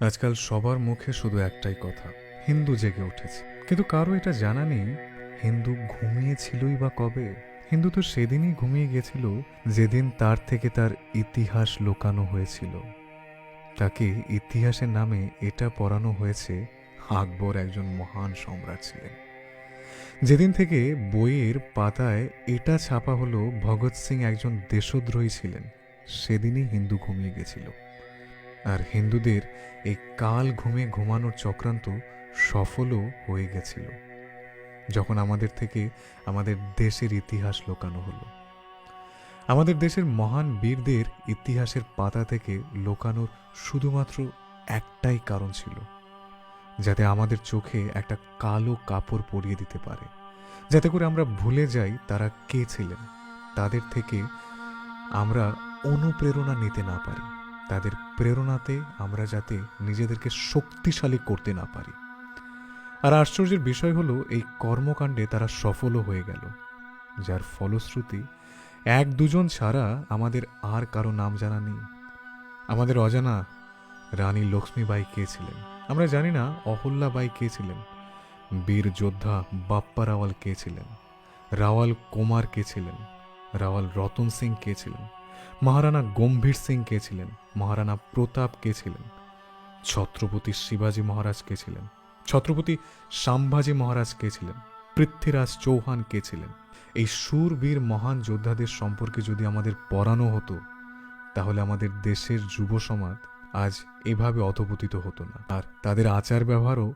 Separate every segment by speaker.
Speaker 1: আজকাল সবার মুখে শুধু একটাই কথা, হিন্দু জেগে উঠেছে। কিন্তু কারও এটা জানা নেই, হিন্দু ঘুমিয়েছিলই বা কবে? হিন্দু তো সেদিনই ঘুমিয়ে গেছিল, যেদিন তার থেকে তার ইতিহাস লোকানো হয়েছিল। তাকে ইতিহাসের নামে এটা পড়ানো হয়েছে, আকবর একজন মহান সম্রাট ছিলেন। যেদিন থেকে বইয়ের পাতায় এটা ছাপা হলো, ভগৎ সিং একজন দেশদ্রোহী ছিলেন, সেদিনই হিন্দু ঘুমিয়ে গেছিল। আর হিন্দুদের এই কাল ঘুমে ঘুমানোর চক্রান্ত সফলও হয়ে গেছিল, যখন আমাদের থেকে আমাদের দেশের ইতিহাস লোকানো হলো। আমাদের দেশের মহান বীরদের ইতিহাসের পাতা থেকে লোকানোর শুধুমাত্র একটাই কারণ ছিল, যাতে আমাদের চোখে একটা কালো কাপড় পরিয়ে দিতে পারে। যাতে করে আমরা ভুলে যাই তারা কে ছিলেন, তাদের থেকে আমরা অনুপ্রেরণা নিতে না পারি। তাদের প্রেরণাতে আমরা যাতে নিজেদেরকে শক্তিশালী করতে না পারি। আর আশ্চর্যের বিষয় হলো, এই কর্মকাণ্ডে তারা সফলও হয়ে গেল, যার ফলশ্রুতি এক দুজন ছাড়া আমাদের আর কারও নাম জানা নেই। আমাদের অজানা রানী লক্ষ্মীবাই কে ছিলেন? আমরা জানি না অহল্যাবাই কে ছিলেন, বীর যোদ্ধা বাপ্পা রাওয়াল কে ছিলেন, রাওয়াল কুমার কে ছিলেন, রাওয়াল রতন সিং কে ছিলেন। মহারানা গম্ভীর সিং কে ছিলেন, মহারানা প্রতাপ কে ছিলেন, ছত্রপতি শিবাজী মহারাজ কে ছিলেন, ছত্রপতি সাম্ভাজি মহারাজ কে ছিলেন, পৃথ্বীরাজ চৌহান কে ছিলেন। এই সুরবীর মহান যোদ্ধাদের সম্পর্কে যদি আমাদের পড়ানো হতো, তাহলে আমাদের দেশের যুব সমাজ আজ এভাবে অধপতিত হতো না। আর তাদের আচার ব্যবহারও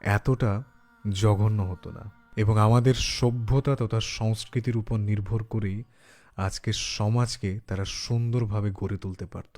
Speaker 1: এতটা জঘন্য হতো না। এবং আমাদের সভ্যতা তথা সংস্কৃতির উপর নির্ভর করেই আজকের সমাজকে তারা সুন্দরভাবে গড়ে তুলতে পারত।